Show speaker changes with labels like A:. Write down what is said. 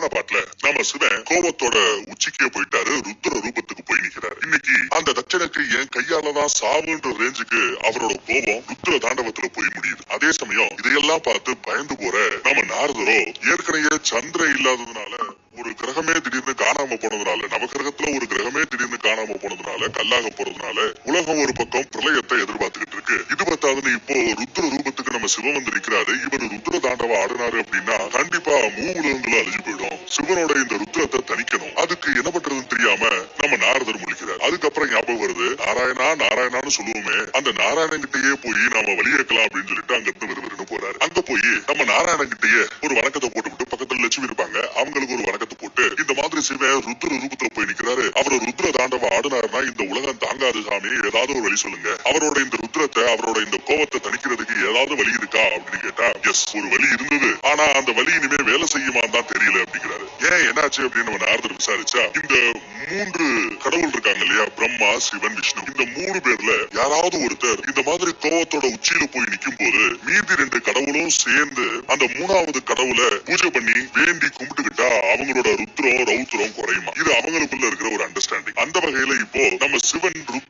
A: போன பாட்டுல நம்ம சிவன் கோபத்தோட உச்சிக்கே போயிட்டாரு ருத்ர ரூபத்துக்கு போய் நிக்கிறாரு. இன்னைக்கு அந்த தட்சனுக்கு என் கையாலதான் சாவுன்ற ரேஞ்சுக்கு அவரோட கோபம் ருத்ர தாண்டவத்துல போய் முடியுது. அதே சமயம் இதையெல்லாம் பார்த்து பயந்து போற நம்ம நாரதரோ ஏற்கனவே சந்திர இல்லாததுனால ஒரு கிரகமே திடீர்னு காணாம போனதுனால நவகிரகத்துல ஒரு கிரகமே திடீர்னு காணாம போனதுனால கல்லாக போறதுனால உலகம் ஒரு பக்கம் பிரளயத்தை எதிர்பார்த்துக்கிட்டு இருக்கு. இது பத்தாதுன்னு இப்போ ருத்ர ரூபத்துக்கு நம்ம சிவம் வந்து நிக்கிறாரு. இவர் ருத்ர தாண்டவ ஆடினாரு அப்படின்னா கண்டிப்பா மூ உலகங்களும் அழிஞ்சு போயிடும். சிவனோட இந்த ருத்ரத்தை தணிக்கணும். அதுக்கு என்ன பண்றதுன்னு தெரியாம நம்ம நாரதர் முழிக்கிறார். அதுக்கப்புறம் ஞாபகம் வருது நாராயணா நாராயணான்னு சொல்லுவோமே. அந்த நாராயணன் கிட்டயே போய் நாம வழியேக்கலாம் அப்படின்னு சொல்லிட்டு அங்க இருந்து விறுவிறுன்னு போறாரு. அங்க போய் நம்ம நாராயணன் கிட்டயே ஒரு வணக்கத்தை போட்டுவிட்டு பக்கத்துல லட்சுமி இருப்பாங்க அவங்களுக்கு ஒரு வணக்கத்தை போட்டு இந்த மாதிரி சிவன் ருத்ர ரூபத்துல போய் நிக்கிறாரு. அவர் ருத்ர தாண்டவ ஆடினாருன்னா இந்த உலகம் தாங்காது சாமி. ஏதாவது ஒரு வழி சொல்லுங்க. அவரோட இந்த ருத்ரத்தை அவரோட இந்த கோபத்தை தணிக்கிறதுக்கு ஏதாவது வழி இருக்கா அப்படின்னு கேட்டா எஸ் ஒரு வழி இருந்தது. ஆனா அந்த வழி இனிமே வேலை செய்யுமான்னு தான் தெரியல அப்படிங்கிறாரு. ஏன் என்னாச்சு அப்படின்னு நம்ம ஆறுதல் விசாரிச்சா இந்த மூன்று கடவுள் இருக்காங்க இல்லையா? பிரம்மா சிவன் விஷ்ணு. இந்த மூணு பேர்ல யாராவது ஒருத்தர் இந்த மாதிரி கோவத்தோட உச்சியில போய் நிக்கும் போது மீதி ரெண்டு கடவுளும் சேர்ந்து அந்த மூணாவது கடவுளை பூஜை பண்ணி வேண்டி கும்பிட்டுக்கிட்டா அவங்களோட ருத்ரம் ரௌத்ரம் குறையுமா? இது அவங்களுக்குள்ள இருக்கிற ஒரு அண்டர்ஸ்டாண்டிங் அந்த வகையில இப்போ நம்ம சிவன் ருத்